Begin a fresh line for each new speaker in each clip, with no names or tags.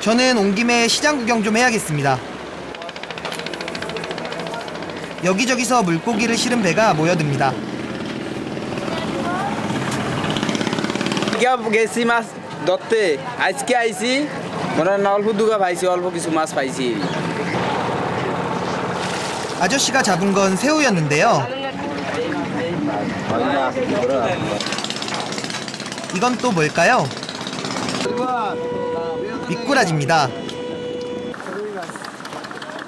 저는 온 김에 시장 구경 좀 해야겠습니다. 여기저기서 물고기를 실은 배가 모여듭니다.
क्या গেছি মাছ ধরতে আজকে আইছি মনে হয় না অল্প দুগা পাইছি অল্প কিছু মাছ পাইছি
아저씨가 잡은 건 새우였는데요. 이건 또 뭘까요? 미꾸라지입니다.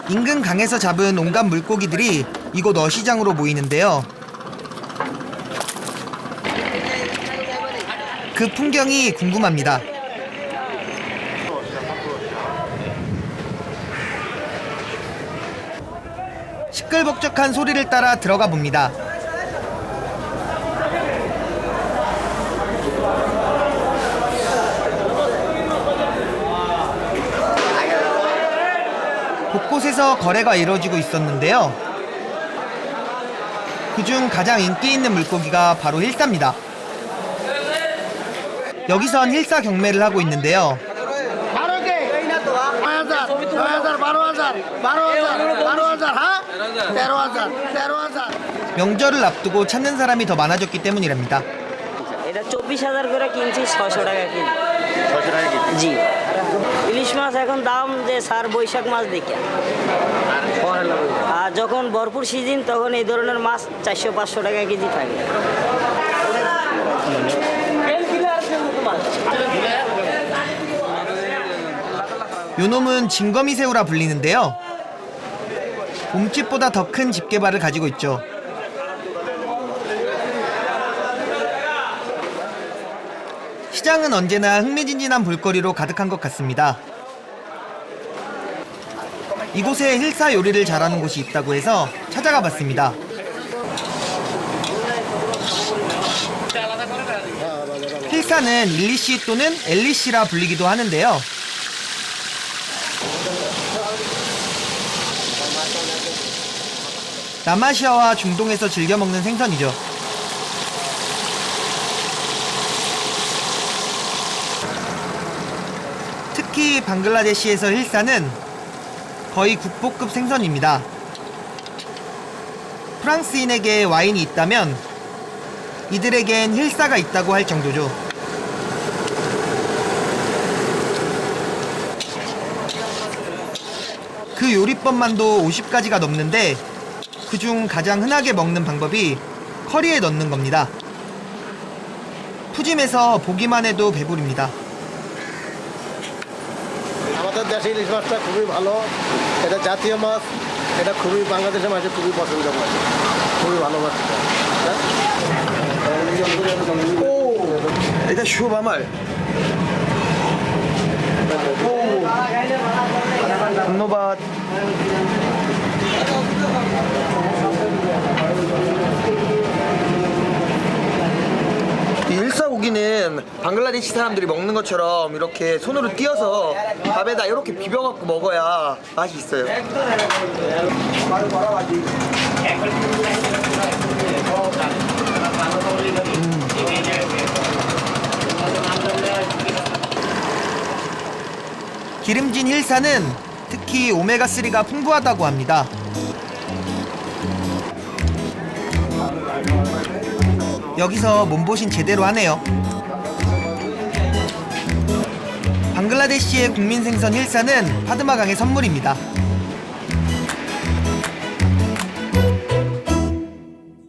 인근 강에서 잡은 온갖 물고기들이 이곳 어시장으로 모이는데요. 그 풍경이 궁금합니다. 시끌벅적한 소리를 따라 들어가 봅니다. 곳곳에서 거래가 이루어지고 있었는데요. 그중 가장 인기 있는 물고기가 바로 힐사입니다. 여기선 힐사 경매를 하고 있는데요.
বারো কে নয় হাজার নয় হাজার বারো হাজার বারো হাজার বারো হাজার হ্যাঁ তেরো হাজার তেরো হাজার
명절을 앞두고 찾는 사람이 더 많아졌기 때문이랍니다.
এটা চব্বিশ হাজার করে কিনছি ছশো টাকা কেজি জি ইলিশ মাছ এখন দাম যে স্যার বৈশাখ মাছ দেখে আর যখন ভরপুর সিজন তখন এই ধরনের মাছ চারশো পাঁচশো টাকা কেজি থাকে
요놈은 진거미 새우라 불리는데요. 몸집보다 더 큰 집게발을 가지고 있죠. 시장은 언제나 흥미진진한 볼거리로 가득한 것 같습니다. 이곳에 힐사 요리를 잘하는 곳이 있다고 해서 찾아가 봤습니다. 힐사는 일리씨 또는 엘리씨라 불리기도 하는데요. 남아시아와 중동에서 즐겨 먹는 생선이죠. 특히 방글라데시에서 힐사는 거의 국보급 생선입니다. 프랑스인에게 와인이 있다면 이들에겐 힐사가 있다고 할 정도죠. 그 요리법만도 50가지가 넘는데 그중 가장 흔하게 먹는 방법이 커리에 넣는 겁니다. 푸짐해서 보기만 해도 배부릅니다.
আমাদের দেশে ইলিশ মাছটা খুবই ভালো। এটা জাতীয় মাছ, এটা খুবই বাংলাদেশের মাঝে খুবই পছন্দ মাছ খুবই ভালো মাছ এটা
শুভ আমার। ধন্যবাদ। 방글라데시 사람들이 먹는 것처럼 이렇게 손으로 띄어서 밥에다 이렇게 비벼갖고 먹어야 맛이 있어요. 기름진 힐사는 특히 오메가3가 풍부하다고 합니다. 여기서 몸보신 제대로 하네요. 방글라데시의 국민 생선 힐사는 파드마강의 선물입니다.